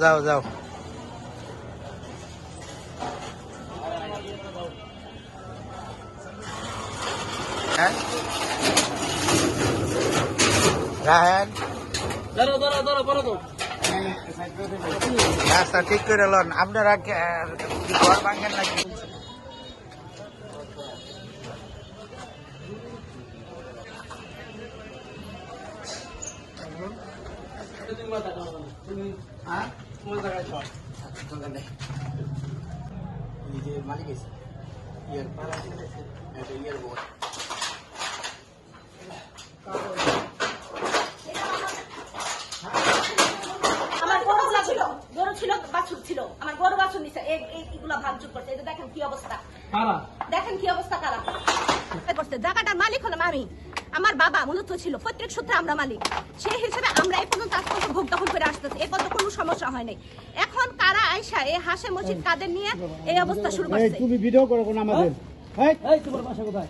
যাও যাও হ্যাঁ রাহেন ধরো ধরো ধরো বলো তো রাস্তা ঠিক করে লন আপনারা কে- কি ঘর ভাঙেন নাকি তুমি মাথা খাও না। তুমি এই যে মালিক আছে ইয়ার এটা ইয়ার বল আমার গরু ছিল গরু ছিল বাছুর ছিল। আমার গরু বাছুর নিছে এই এই- এইগুলা ভাঙচুর করছে। এই দেখেন কি অবস্থা। দেখেন কি অবস্থা কারা? করছে জায়গাটার মালিক হলাম আমি। আমার বাবা মূলত ছিল প্রত্যেক সূত্রে আমরা মালিক। সেই হিসেবে আমরা এই পর্যন্ত আজ পর্যন্ত ভোগ দখল করে আসতেছি। এ পর্যন্ত কোনো সমস্যা হয় নাই। এখন কারা আয়সা এই হাসে মসজিদ কাদের নিয়ে এই অবস্থা শুরু করছে? তুমি ভিডিও করো কোন আমাদের। এই এই তোমার বাসা কোথায়?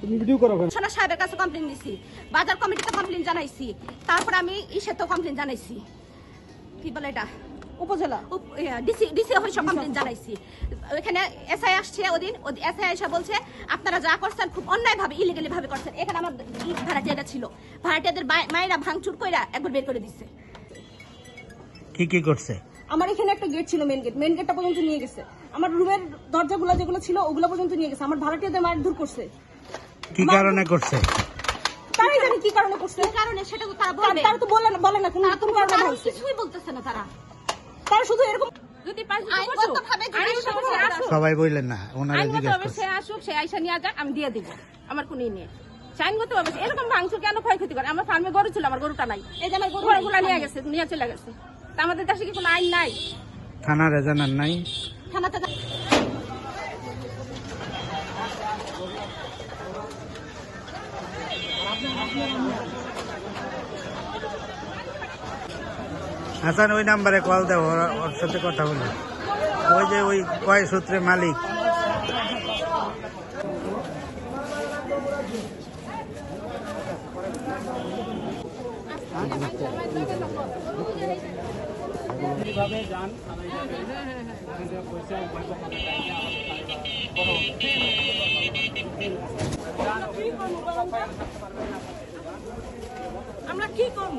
তুমি ভিডিও করো কেন। সোনা সাহেবের কাছে কমপ্লেন দিছি। বাজার কমিটিতে কমপ্লেন জানাইছি। তারপর আমি ইসেতেও কমপ্লেন জানাইছি। কি বলে এটা? উপজেলা? ডিসি ডিসি অফিসে কমপ্লেন জানাইছি। এখানে এসআই আসছে ওদিন এসআই এসে বলছে আপনারা যা করছেন খুব অন্যায় ভাবে ইলিগালি ভাবে করছেন। এখানে আমার ভাড়াটিয়াটা ছিল। ভাড়াটিয়াদের মায়েরা ভাঙচুর কইরা একবার বের করে দিচ্ছে কি কি করছে? আমার এখানে একটা গেট ছিল মেন গেট মেন গেটটা পর্যন্ত নিয়ে গেছে। আমার রুমের দরজাগুলো যেগুলো ছিল ওগুলো পর্যন্ত নিয়ে গেছে। আমার ভাড়াটিয়াদের মায়ের দূর করছে। কি কারণে করছে? তারাই জানি কি কারণে করছে। কারণে সেটা তো তারা বলবে। তারা তো বলে না বলে না কোন কারণে কিছুই বলতেছে না তারা। তারা শুধু এরকম সবাই বললেন না ওনারা সে আসুক সে আইসা নিয়ে যাক আমি দিয়ে দিব। আমার কোনো ই নেই। সে আইনগতভাবে এরকম ভাঙচুর কেন ক্ষয়ক্ষতি করে? আমার ফার্মে গরু ছিল আমার গরুটা নাই। এই যে আমার গরুগুলা নিয়ে গেছে নিয়ে চলে গেছে। তা আমাদের দেশে কি কোনো আইন নাই? থানারে জানান নাই। থানাতে হাসান ওই নাম্বারে কল দেও, ওরা- সাথে কথা বলি। ওই যে ওই কয় সূত্রে মালিক? আমরা কি করব?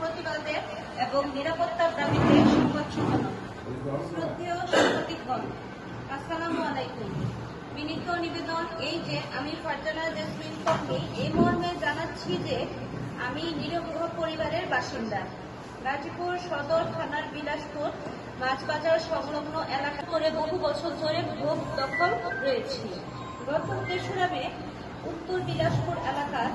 প্রতিবাদে এবং নিরাপত্তার দাবিতে শ্রদ্ধেয় সাংবাদিকগণ, আসসালামু আলাইকুম। বিনীত নিবেদন এই যে, আমি ফারজানা জেসমিন পত্নী এই মর্মে জানাচ্ছি যে আমি নিরগ্রহ পরিবারের বাসিন্দা। গাজীপুর সদর থানার বিলাসপুর মাছবাজার সংলগ্ন এলাকা করে বহু বছর ধরে ভোগ দখল রয়েছি। গত তেসরা মে উত্তর বিলাসপুর এলাকার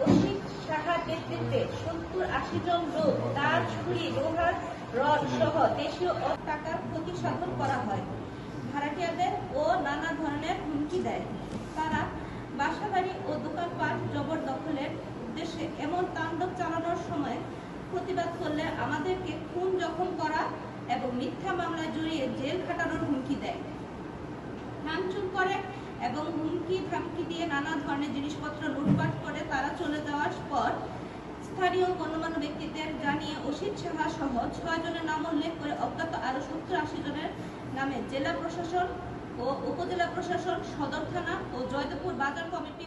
রশিদ সাহার নেতৃত্বে সত্তর আশি জন লোক তার ছুরি লোহার রড সহ দেশীয় টাকার ক্ষতি সাধন করা হয়। ভাড়াটিয়াদের ও নানা ধরনের হুমকি দেয়। তারা বাসাবাড়ি ও দোকানপাট জবর জবরদখলের জড়িয়ে জেল খাটানোর হুমকি দেয়। ভাঙচুর করে এবং হুমকি ধামকি দিয়ে নানা ধরনের জিনিসপত্র লুটপাট করে তারা চলে যাওয়ার পর স্থানীয় গণ্যমান্য ব্যক্তিদের জানিয়ে অসিত সাহা সহ ছয় জনের নাম উল্লেখ করে অজ্ঞাত আরও সত্তর আশি জনের নামে জেলা প্রশাসন ও উপজেলা প্রশাসন, সদর থানা ও জয়দেবপুর বাজার কমিটি